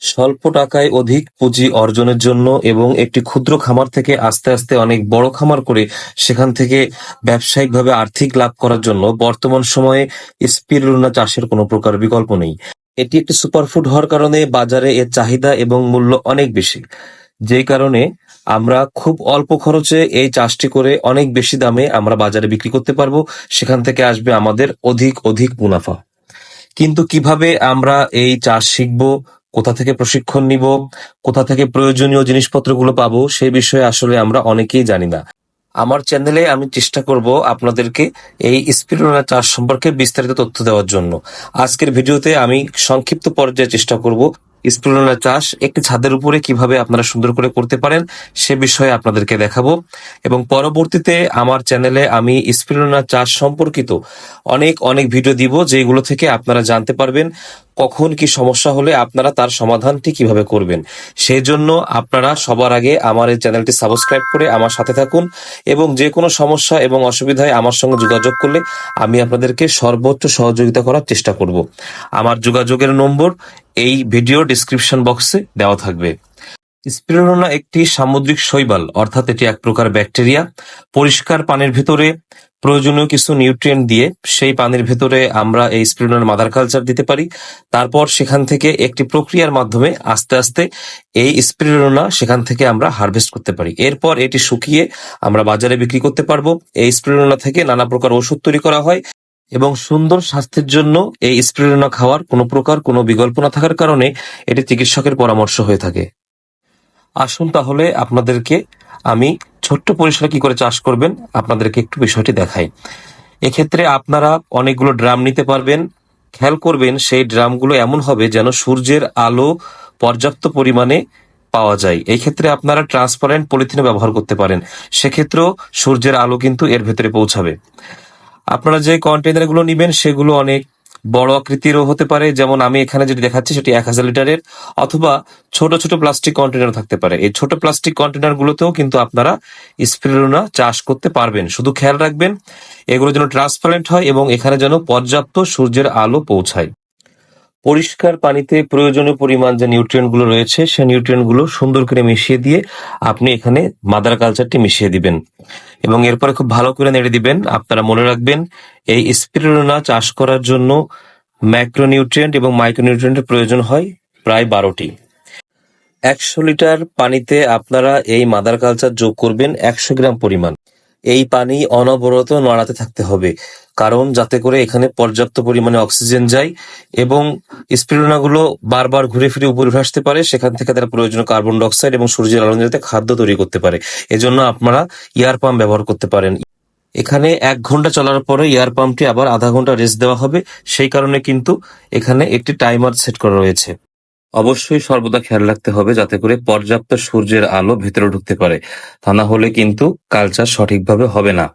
স্বল্প টাকায় অধিক পুঁজি অর্জনের জন্য এবং একটি ক্ষুদ্র খামার থেকে আস্তে আস্তে অনেক বড় খামার করে সেখান থেকে ব্যবসায়িকভাবে আর্থিক লাভ করার জন্য বর্তমান সময়ে স্পিরুলিনা চাষের কোনো প্রকার বিকল্প নেই। এটি একটি সুপারফুড হওয়ার কারণে বাজারে এর চাহিদা এবং মূল্য অনেক বেশি। যেই কারণে আমরা খুব অল্প খরচে এই চাষটি করে অনেক বেশি দামে আমরা বাজারে বিক্রি করতে পারব, সেখান থেকে আসবে আমাদের অধিক অধিক মুনাফা। কিন্তু কীভাবে আমরা এই চাষ শিখব কোথা থেকে প্রশিক্ষণ নিব, কোথা থেকে প্রয়োজনীয় জিনিসপত্রগুলো পাবো সেই বিষয়ে আসলে আমরা অনেকেই জানি না। আমার চ্যানেলে আমি চেষ্টা করব আপনাদেরকে এই স্পিরুলিনা চাষ সম্পর্কে বিস্তারিত তথ্য দেওয়ার জন্য। আজকের ভিডিওতে আমি সংক্ষিপ্ত পর্যায়ে চেষ্টা করব স্পিরুলিনা চাষ একটি ছাদের উপরে কীভাবে আপনারা সুন্দর করে করতে পারেন, সে বিষয়ে আপনাদেরকে দেখাবো। এবং পরবর্তীতে আমার চ্যানেলে আমি স্পিরুলিনা চাষ সম্পর্কিত অনেক অনেক ভিডিও দিব, যেগুলো থেকে আপনারা জানতে পারবেন। কখন কি সমস্যা হলে আপনারা তার সমাধানটি কীভাবে করবেন? সেই জন্য আপনারা সবার আগে আমার এই চ্যানেলটি সাবস্ক্রাইব করে আমার সাথে থাকুন এবং যে কোনো সমস্যা এবং অসুবিধায় আমার সঙ্গে যোগাযোগ করলে আমি আপনাদেরকে সর্বোচ্চ সহযোগিতা করার চেষ্টা করব। আমার যোগাযোগের নম্বর এই ভিডিও ডিসক্রিপশন বক্সে দেওয়া থাকবে। স্পিরুলিনা একটি সামুদ্রিক শৈবাল, অর্থাৎ এটি এক প্রকার ব্যাকটেরিয়া, পরিষ্কার পানির ভিতরে প্রয়োজনীয় কিছু নিউট্রিয়েন্ট দিয়ে সেই পানির ভেতরে আমরা এই স্পিরুলিনার মাদার কালচার দিতে পারি। তারপর সেখান থেকে একটি প্রক্রিয়ার মাধ্যমে আস্তে আস্তে এই স্পিরুলিনা সেখান থেকে আমরা হারভেস্ট করতে পারি। এরপর এটি শুকিয়ে আমরা বাজারে বিক্রি করতে পারব। এই স্পিরুলিনা থেকে নানা প্রকার ওষুধ তৈরি করা হয় এবং সুন্দর স্বাস্থ্যের জন্য এই স্পিরুলিনা খাওয়ার কোনো প্রকার কোনো বিকল্প না থাকার কারণে এটি চিকিৎসকের পরামর্শ হয়ে থাকে। আসুন তাহলে আপনাদেরকে আমি ছোট্ট পরিসরে কি করে চাষ করবেন, আপনাদেরকে একটু বিষয়টি দেখাই। এক্ষেত্রে আপনারা অনেকগুলো ড্রাম নিতে পারবেন। খেয়াল করবেন, সেই ড্রামগুলো এমন হবে যেন সূর্যের আলো পর্যাপ্ত পরিমাণে পাওয়া যায়। এই ক্ষেত্রে আপনারা ট্রান্সপারেন্ট পলিথিনে ব্যবহার করতে পারেন। সেক্ষেত্রেও সূর্যের আলো কিন্তু এর ভেতরে পৌঁছাবে। আপনারা যে কন্টেনারগুলো নেবেন, সেগুলো অনেক বড় আকৃতিরও হতে পারে, যেমন আমি এখানে যেটি দেখাচ্ছি সেটি এক হাজার লিটারের, অথবা ছোট ছোট প্লাস্টিক কন্টেনার থাকতে পারে। এই ছোট প্লাস্টিক কন্টেনার গুলোতেও কিন্তু আপনারা স্পিরুলিনা চাষ করতে পারবেন। শুধু খেয়াল রাখবেন, এগুলো যেন ট্রান্সপারেন্ট হয় এবং এখানে যেন পর্যাপ্ত সূর্যের আলো পৌঁছায়। পরিষ্কার পানিতে প্রয়োজনীয় পরিমাণ যে নিউট্রিয়েন্টগুলো রয়েছে, সেই নিউট্রিয়েন্টগুলো সুন্দর করে মিশিয়ে দিয়ে আপনি এখানে মাদার কালচারটি মিশিয়ে দিবেন। এবং এরপরে খুব ভালো করে নেড়ে দিবেন। আপনারা মনে রাখবেন, এই স্পিরুলিনা চাষ করার জন্য ম্যাক্রোনিউট্রিয়েন্ট এবং মাইক্রোনিউট্রিয়েন্টের প্রয়োজন হয় প্রায় বারোটি। একশো লিটার পানিতে আপনারা এই মাদার কালচার যোগ করবেন একশো গ্রাম পরিমাণ। এই পানি অনবরত নড়াতে থাকতে হবে। কারণ যাতে করে এখানে পর্যাপ্ত পরিমাণে অক্সিজেন যায় এবং স্পিরুলিনাগুলো বারবার ঘুরে ফিরে উপরে আসতে পারে, সেখান থেকে তারা প্রয়োজনীয় কার্বন ডাইঅক্সাইড এবং সূর্যের আলো যাতে খাদ্য তৈরি করতে পারে। এজন্য আপনারা এয়ার পাম্প ব্যবহার করতে পারেন। এখানে এক ঘণ্টা চলার পরে এয়ার পাম্পটি আবার আধা ঘণ্টা রেস্ট দেওয়া হবে। সেই কারণে কিন্তু এখানে একটি টাইমার সেট করা রয়েছে। অবশ্যই সর্বদা খেয়াল রাখতে হবে যাতে করে পর্যাপ্ত সূর্যের আলো ভেতরে ঢুকতে পারে। তা না হলে কিন্তু কালচার সঠিকভাবে হবে না।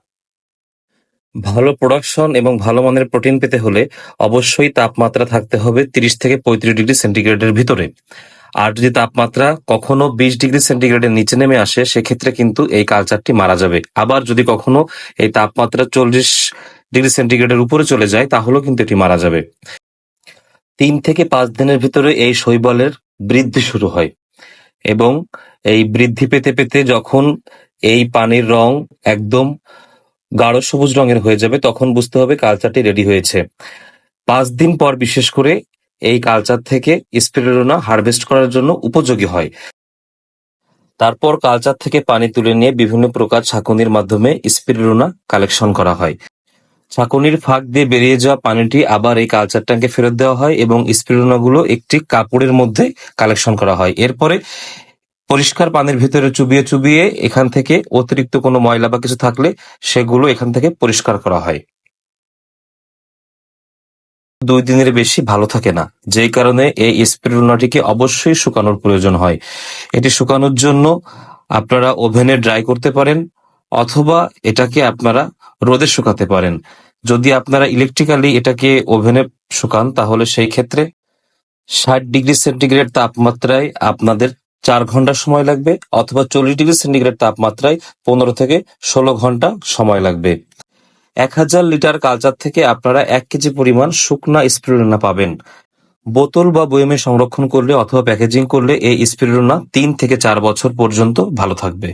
ভালো প্রোডাকশন এবং ভালো মানের প্রোটিন পেতে হলে অবশ্যই তাপমাত্রা থাকতে হবে তিরিশ থেকে পঁয়ত্রিশ ডিগ্রি সেন্টিগ্রেডের ভিতরে। আর যদি তাপমাত্রা কখনো বিশ ডিগ্রি সেন্টিগ্রেডের নিচে নেমে আসে, সেক্ষেত্রে কিন্তু এই কালচারটি মারা যাবে। আবার যদি কখনো এই তাপমাত্রা চল্লিশ ডিগ্রি সেন্টিগ্রেডের উপরে চলে যায়, তাহলেও কিন্তু এটি মারা যাবে। তিন থেকে পাঁচ দিনের ভিতরে এই শৈবালের বৃদ্ধি শুরু হয় এবং এই বৃদ্ধি পেতে পেতে যখন এই পানির রং একদম গাঢ় সবুজ রঙের হয়ে যাবে, তখন বুঝতে হবে কালচারটি রেডি হয়েছে। পাঁচ দিন পর বিশেষ করে এই কালচার থেকে স্পিরুলিনা হারভেস্ট করার জন্য উপযোগী হয়। তারপর কালচার থেকে পানি তুলে নিয়ে বিভিন্ন প্রকার ছাঁকুনির মাধ্যমে স্পিরুলিনা কালেকশন করা হয়। ছাঁকুনির ফাঁক দিয়ে বেরিয়ে যাওয়া পানিটি আবার এই কালচার ট্যাঙ্কে ফেরত দেওয়া হয় এবং স্পিরুলিনাগুলো একটি কাপড়ের মধ্যে কালেকশন করা হয়। এরপরে পরিষ্কার পানির ভিতরে চুবিয়ে চুবিয়ে এখান থেকে অতিরিক্ত কোনো ময়লা বা কিছু থাকলে সেগুলো এখান থেকে পরিষ্কার করা হয়। দুই দিনের বেশি ভালো থাকে না, যেই কারণে এই স্পিরুলিনাটিকে অবশ্যই শুকানোর প্রয়োজন হয়। এটি শুকানোর জন্য আপনারা ওভেনে ড্রাই করতে পারেন অথবা এটাকে আপনারা রোদে শুকাতে পারেন। যদি আপনারা ইলেকট্রিক্যালি এটাকে ওভেনে শুকান, তাহলে সেই ক্ষেত্রে ষাট ডিগ্রি সেন্টিগ্রেড তাপমাত্রায় আপনাদের চার ঘণ্টা সময় লাগবে, অথবা চল্লিশ ডিগ্রি সেন্টিগ্রেড তাপমাত্রায় পনেরো থেকে ষোলো ঘণ্টা সময় লাগবে। এক হাজার লিটার কালচার থেকে আপনারা এক কেজি পরিমাণ শুকনা স্পিরুলিনা পাবেন। বোতল বা বয়মে সংরক্ষণ করলে অথবা প্যাকেজিং করলে এই স্পিরুলিনা তিন থেকে চার বছর পর্যন্ত ভালো থাকবে।